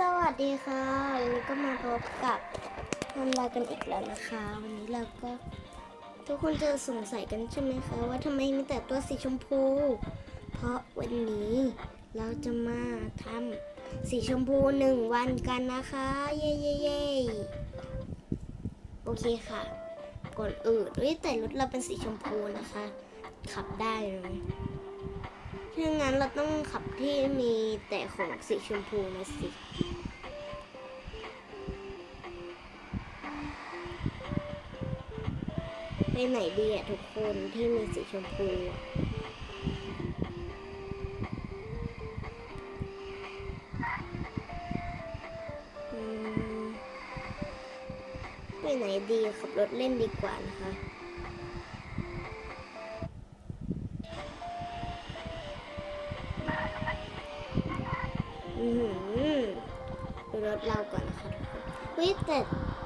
สวัสดีค่ะ วันนี้ก็มาพบกับทำลายกันอีกแล้วนะคะ วันนี้เราก็ ทุกคนจะสงสัยกันใช่ไหมคะว่าทำไมมีแต่ตัวสีชมพู เพราะวันนี้เราจะมาทำสีชมพูหนึ่งวันกันนะคะ เย้เย้เย้โอเคค่ะก่อนอื่นเฮ้ยแต่รถเราเป็นสีชมพูนะคะ ขับได้เลย ถ้างั้นเราต้องขับที่มีแต่ของสีชมพูนะสิ ไปไหนดีอะทุกคนที่มีสีชมพูอะอืมไปไหนดีขับรถเล่นดีกว่านะคะ อือหือดูรถเราก่อนนะคะเฮ้ยแต่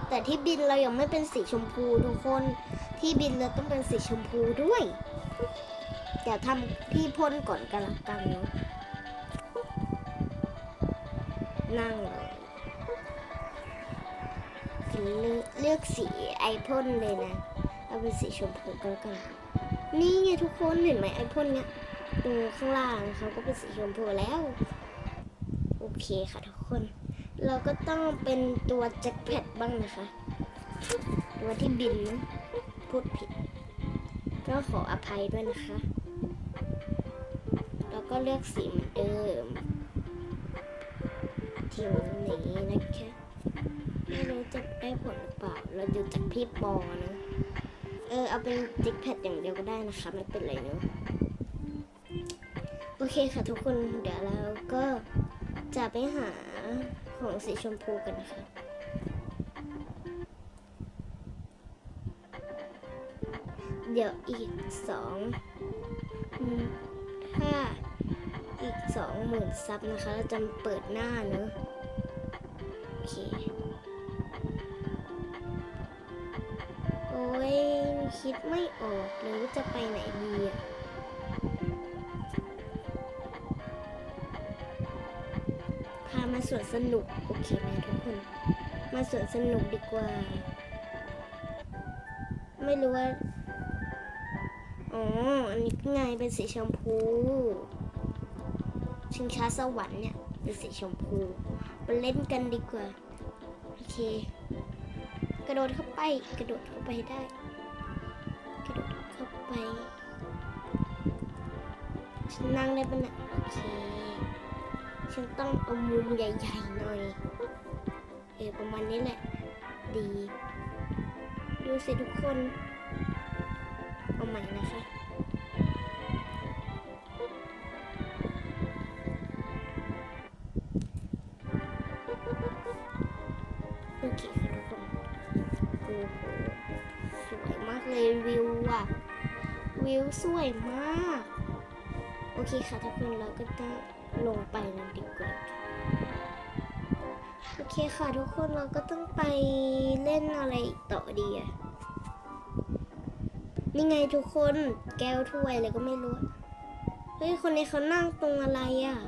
แต่ที่บินเรายังไม่เป็นสีชมพูทุกคนที่บินเราต้องเป็นสีชมพูด้วยเดี๋ยวทำที่พ่นก่อนกันละกันเนาะนั่งเลยเลือกสีไอพ่นเลยนะ เอาเป็นสีชมพูกันแล้วกัน นี่ไงทุกคนเห็นไหมไอพ่นเนี้ยตรงข้างล่างเขาก็เป็นสีชมพูแล้ว เคค่ะทุกคน เราก็ต้องเป็นตัวแจ็คแพดบ้างนะคะ ตัวที่บินนะพูดผิด ก็ขออภัยด้วยนะคะ แล้วก็เลือกสีเหมือนเดิมทีนี้นะคะไม่รู้จะได้ผลหรือเปล่า เราดูจากพี่ปอนะ เออ เอาเป็นจิกแพดอย่างเดียวก็ได้นะคะ ไม่เป็นไรเนอะโอเคค่ะทุกคนเดี๋ยวเราก็ จะไปหาของสีชมพูกันนะคะเดี๋ยวอีกสองอืมถ้าอีกสองหมื่นซับนะคะเราจะเปิดหน้าเนอะโอเค โอ้ยคิดไม่ออกเลยว่าจะไปไหนดีอะ สวนสนุกโอเคไหมทุกคน มาสวนสนุกดีกว่า ไม่รู้ว่า อ๋อ อันนี้ไงเป็นสีชมพู ชิงช้าสวรรค์เนี่ยเป็นสีชมพูมาเล่นกันดีกว่า โอเค กระโดดเข้าไป กระโดดเข้าไปได้ กระโดดเข้าไปฉันนั่งได้ปะเนี่ยโอเค ฉันต้องเอามุมใหญ่ๆหน่อย เออประมาณนี้แหละ ดี ดูสิทุกคน เอาใหม่นะคะโอเคค่ะทุกคนโอ้โหสวยมากเลยวิวอะ วิวสวยมาก โอเคค่ะทุกคนเราก็ต้ ลงไปแล้วดีกว่าโอเคค่ะทุกคนเราก็ต้องไปเล่นอะไรอีกต่อดีอะนี่ไงทุกคนแก้วถ้วยอะไรก็ไม่รู้ เฮ้ย คนนี้เขานั่งตรงอะไรอะ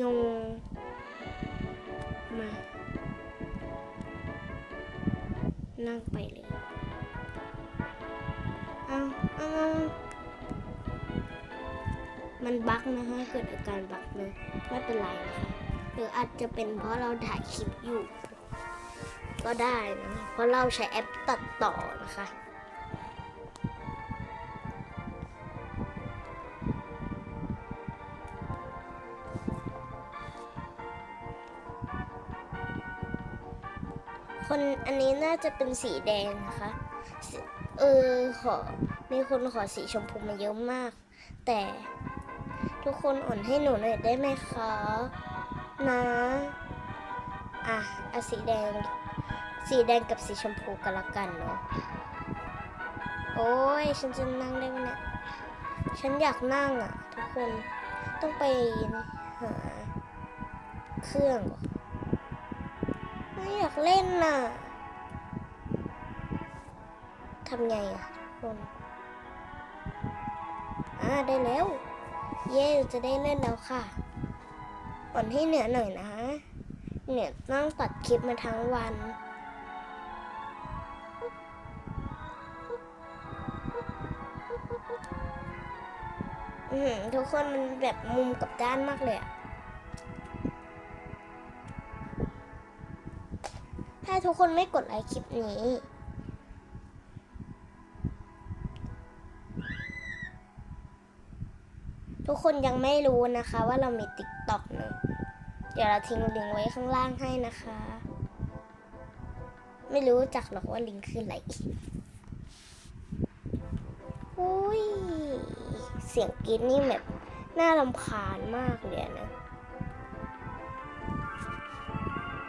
งงมานั่งไปเลย เอาเอา มันบั๊กนะคะเกิดอาการบั๊กเลยไม่เป็นไรนะคะหรืออาจจะเป็นเพราะเราถ่ายคลิปอยู่ ก็ได้นะเพราะเราใช้แอปตัดต่อนะคะคนอันนี้น่าจะเป็นสีแดงนะคะ เออขอมีคนขอสีชมพูมาเยอะมาก แต่ ทุกคนอ่อนให้หนูหน่อยได้ไหมคะนะ อะเอาสีแดง สีแดงกับสีชมพูกันละกันเนาะโอ้ยฉันจะนั่งได้ไหมเนี่ยฉันอยากนั่งอะ ทุกคนต้องไปหาเครื่องไม่อยากเล่นน่ะทำไงอะทุกคนอ่าได้แล้ว เย้จะได้เล่นแล้วค่ะอ่อนให้เหนือหน่อยนะ เนี่ยนั่งตัดคลิปมาทั้งวัน อือหือทุกคนมันแบบมุมกับด้านมากเลยอะถ้าทุกคนไม่กดไลค์คลิปนี้ กคนยังไม่รู้นะคะ ว่าเรามีติ๊กต็อกเนอะเดี๋ยวเราทิ้งลิงก์ไว้ข้างล่างให้นะคะ ไม่รู้จักหรอกว่าลิงก์คืออะไรอุ้ย เสียงกรีดนี่แบบน่ารำคาญมากเลยนะ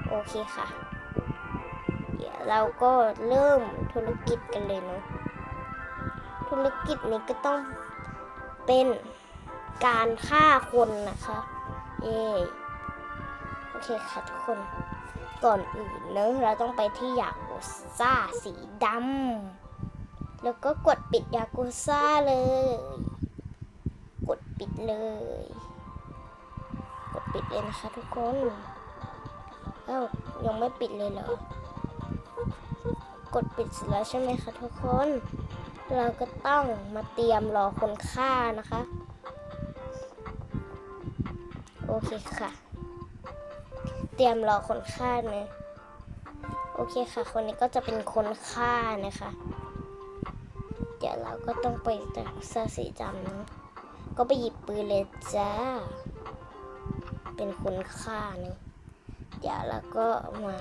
โอเคค่ะ เดี๋ยวเราก็เริ่มธุรกิจกันเลยเนาะธุรกิจนี้ก็ต้องเป็น การฆ่าคนนะคะ เย่โอเคค่ะทุกคน ก่อนอื่นเนอะเราต้องไปที่ยากุซ่าสีดำ แล้วก็กดปิดยากุซ่าเลย กดปิดเลย กดปิดเลยนะคะทุกคน เอ้ายังไม่ปิดเลยเหรอ กดปิดเสร็จแล้วใช่ไหมคะทุกคน เราก็ต้องมาเตรียมรอคนฆ่านะคะ โอเคค่ะ เตรียมรอคนฆ่านะโอเคค่ะ คนนี้ก็จะเป็นคนฆ่านะคะ เดี๋ยวเราก็ต้องไปแต่งเสื้อสีดำนะก็ไปหยิบปืนเลยจ้า เป็นคนฆ่านะเดี๋ยวเราก็มา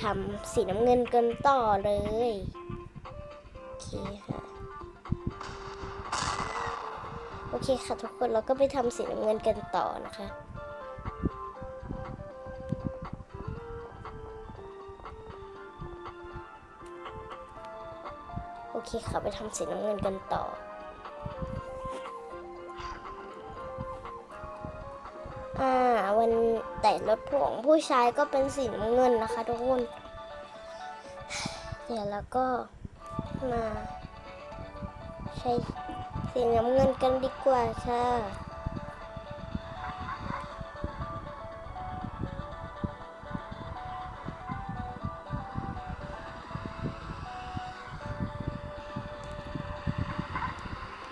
ทำสีน้ำเงินกันต่อเลย โอเคค่ะ โอเคค่ะทุกคนเราก็ไปทำสีน้ำเงินกันต่อนะคะ เคค่ะไปทำสีน้ำเงินกันต่อ อ่าวันแต่รถของผู้ชายก็เป็นสีน้ำเงินนะคะทุกคน เดี๋ยวเราก็มาใช้สีน้ำเงินกันดีกว่าค่ะ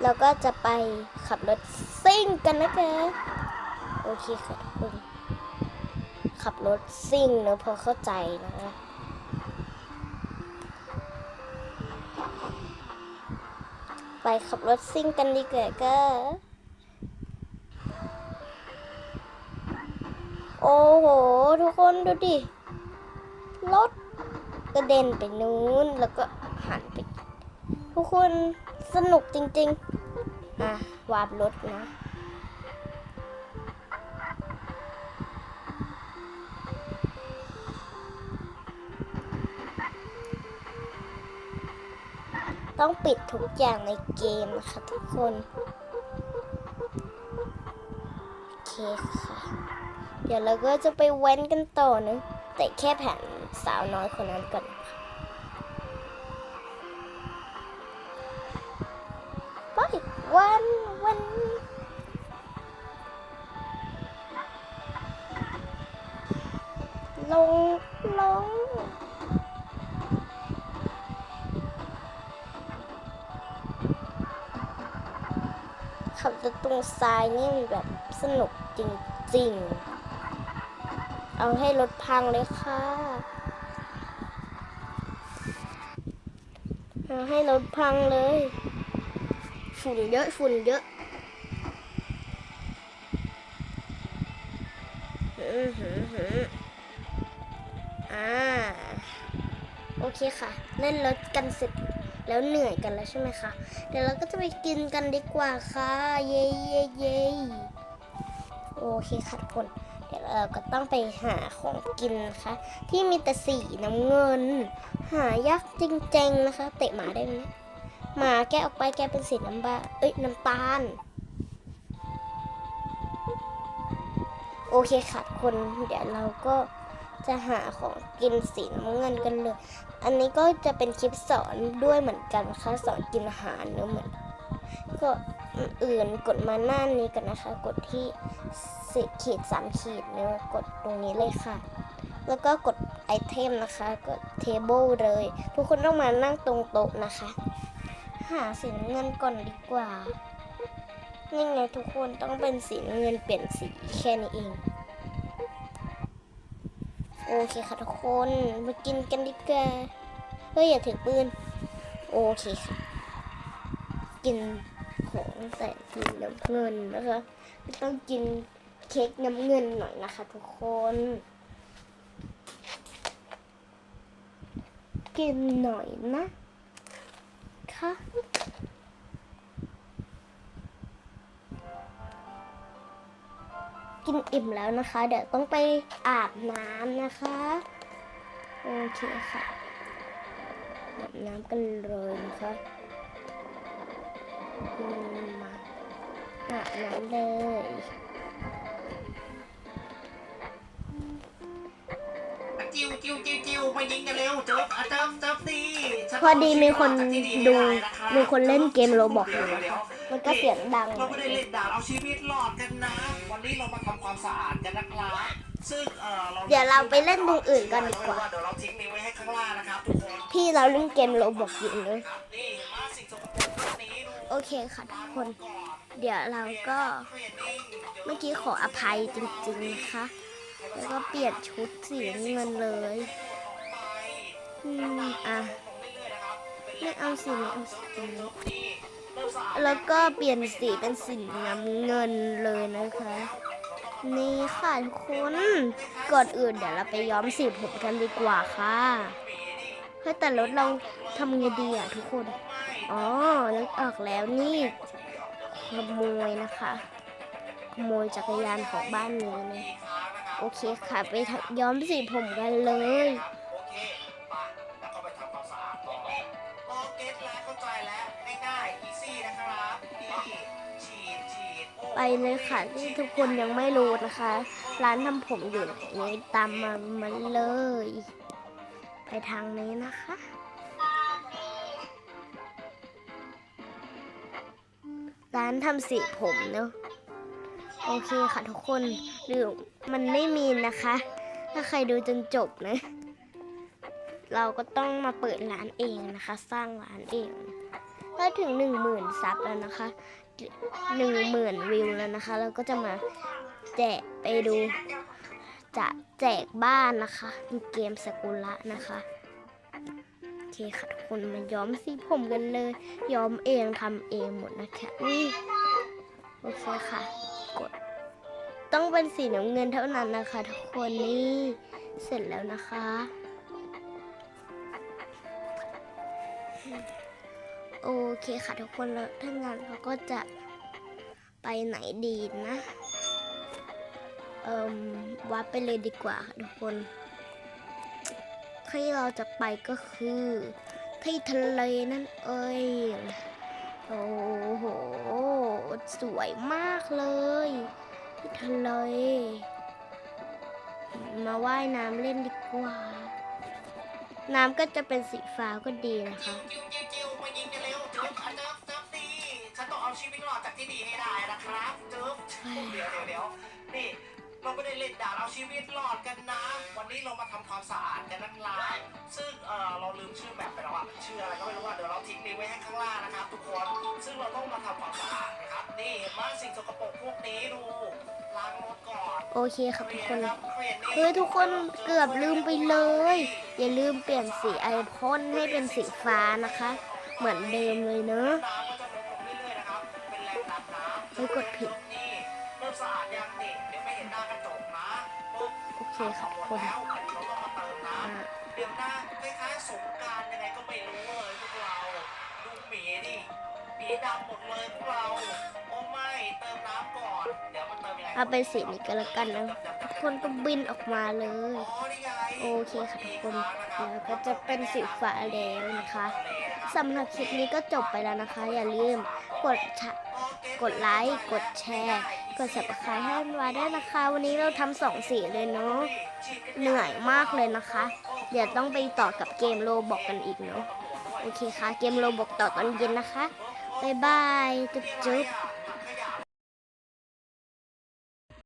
เราก็จะไปขับรถซิ่งกันนะคะโอเคค่ะทุกคนขับรถซิ่งเนอะพอเข้าใจนะคะไปขับรถซิ่งกันดีกว่าก็โอ้โห ทุกคนดูดิ รถกระเด็นไปนู้นแล้วก็หันไป ทุกคนสนุกจริง ๆ อะวาบรถนะต้องปิดทุกอย่างในเกมนะคะทุกคน โอเคค่ะ เดี๋ยวเราก็จะไปเว้นกันต่อนะ แต่แค่แผ่นสาวน้อยคนนั้นก่อน ขับรถตรงซ้ายนี่แบบสนุกจริงๆ เอาให้รถพังเลยค่ะ เอาให้รถพังเลย ฝุ่นเยอะฝุ่นเยอะอือหือหืออ่า โอเคค่ะ เล่นรถกันเสร็จ แล้วเหนื่อยกันแล้วใช่ไหมคะ เดี๋ยวเราก็จะไปกินกันดีกว่าค่ะ เย้เย้เย้โอเคค่ะทุกคน เดี๋ยวเราก็ต้องไปหาของกินนะคะ ที่มีแต่สีน้ำเงิน หายากจริงๆนะคะ เตะหมาได้ไหมหมาแกออกไปแกเป็นสีน้ำบาเอ้ยน้ำตาล โอเคค่ะคนเดี๋ยวเราก็จะหาของกินสีน้ำเงินกันเลย อันนี้ก็จะเป็นคลิปสอนด้วยเหมือนกันค่ะสอนกินอาหารเนอะเหมือนก็อื่นกดมาหน้านี้กันนะคะ กดที่สิขีดสามขีดเนอะกดตรงนี้เลยค่ะ แล้วก็กดไอเทมนะคะ กดเทเบิลเลย ทุกคนต้องมานั่งตรงโต๊ะนะคะ หาสีเงินก่อนดีกว่านี่ไงทุกคนต้องเป็นสีเงินเปลี่ยนสีแค่นี้เอง โอเคค่ะทุกคนมากินกันดีกว่าเฮ้ยอย่าถือปืน โอเคค่ะ กินของแต่สีน้ำเงินนะคะต้องกินเค้กน้ำเงินหน่อยนะคะ ทุกคน กินหน่อยนะค่ะ กินอิ่มแล้วนะคะ เดี๋ยวต้องไปอาบน้ำนะคะ โอเคค่ะอาบน้ำกันเลยนะคะอืมมาอาบน้ำเลยจิวจิวจิวจิวมายิงกันเร็วเจิบอะเจิบเจิบสิฉันพอดีมีคนเอาชีวิตรอดจากที่ดูให้ได้ะะมีคนเล่นเกมโรบอกอเดี๋ยู่ยวเดี๋ยว มันก็เสียงดัง เราไม่ได้เล่นดาบเอาชีวิตรอดกันนะ วันนี้เรามาทำความสะอาดกันนะครับซึ่งเออเราเดี๋ยวเราไปเล่นตรงอื่นกันดีกว่า เดี๋ยวเราทิ้งนิ้วไว้ให้ข้างล่างนะครับทุกคนพี่เราเล่นเกมโรบอกอยู่เนอะครับนี่เห็นไหมสิ่งสกปรกพวกนี้ดูโอเคค่ะทุกคน เดี๋ยวเราก็เมื่อกี้ขออภัยจริงๆนะคะแล้วก็เปลี่ยนชุดสีน้ำเงินเลยอืมอะไม่เอาสีนี้เอาสีนี้ แล้วก็เปลี่ยนสีเป็นสีน้ำเงินเลยนะคะ นี่ค่ะทุกคนก่อนอื่นเดี๋ยวเราไปย้อมสีผมกันดีกว่าค่ะเฮ้ยแต่รถเราทำไงดีอะทุกคน อ๋อนึกออกแล้วนี่ขโมยนะคะขโมยจักรยานของบ้านนี้เลยโอเคค่ะ ไปย้อมสีผมกันเลย ไปเลยค่ะ ที่ทุกคนยังไม่รู้นะคะ ร้านทำผมอยู่ไหนตามมามาเลย ไปทางนี้นะคะร้านทำสีผมเนอะโอเคค่ะทุกคนหรือมันไม่มีนะคะ ถ้าใครดูจนจบนะ เราก็ต้องมาเปิดร้านเองนะคะ สร้างร้านเอง ถ้าถึงหนึ่งหมื่นซับแล้วนะคะหนึ่งหมื่นวิวแล้วนะคะแล้วก็จะมาแจกไปดู จะแจกบ้านนะคะในเกมสกุละนะคะโอเคค่ะทุกคนมาย้อมสีผมกันเลยย้อมเองทำเองหมดนะคะอุ้ยโอเคค่ะ กด ต้องเป็นสีน้ำเงินเท่านั้นนะคะ ทุกคนนี่เสร็จแล้วนะคะ โอเคค่ะทุกคนแล้วถ้างั้นเราก็จะไปไหนดีนะ เอ่มวัดไปเลยดีกว่าค่ะทุกคนที่เราจะไปก็คือ ที่ทะเลนั่นเองโอ้โห สวยมากเลย ที่ทะเล มาว่ายน้ำเล่นดีกว่า น้ำก็จะเป็นสีฟ้าก็ดีนะคะ นต้องเอาชีวิตรอดจากที่นี่ให้ได้นะครับเจิบเดี๋ยวเดี๋ยวเดี๋ยวนี่เราไม่ได้เล่นดาบเอาชีวิตรอดกันนะ วันนี้เรามาทำความสะอาดกันนะครับซึ่งเออเราลืมชื่อแบบไปแล้วอะชื่ออะไรก็ไม่รู้ว่าเดี๋ยวเราทิ้งลิงก์ไว้ให้ข้างล่างนะครับ ทุกคน ซึ่งเราต้องมาทำความสะอาดนะครับ นี่เห็นไหมสิ่งสกปรกพวกนี้ดูล้างรถก่อนโอเคครับทุกคนรับคลียร์นี่เฮ้ยทุกคนเกือบลืมไปเลย อย่าลืมเปลี่ยนสีไอพ่นให้เป็นสีฟ้านะคะ เหมือนเดิมเลยเนอะ น้ำเฮ้ยกดผิดนี่เริ่มสะอาดยังนี่เดี๋ยวไม่เห็นหน้ากระจกนะปุ๊บโอเคค่ะทุกคนแล้วเราต้องมาเติมน้อ่าำเดี๋ยวหน้าคล้ายๆสงกรารยังไงก็ไม่รู้เลยพวกเราดูหมีดิหมีดำหมดเลยพวกเราโอ้ไม่เติมน้ำก่อนเดี๋ยวมันเติมยังไงเอาเป็นสีนี้ก็แล้วกันนะทุกคนก็บินออกมาเลยอ๋อนี่ไงโอเคค่ะทุกคนแล้วก็จะเป็นสีฟ้าแล้วนะคะสำหรับคลิปนี้ก็จบไปแล้วนะคะ อย่าลืมกดชะ กดไลค์ กดแชร์ กดสับสไครให้ไว้ด้นะคะ วันนี้เราทำสองสีเลยเนาะ เหนื่อยมากเลยนะคะ เดี๋ยวต้องไปต่อกับเกมโลบอกกันอีกเนาะ โอเคค่ะ เกมโลบอกต่อตอนเย็นนะคะ บ๊ายบาย จุ๊บจุ๊บ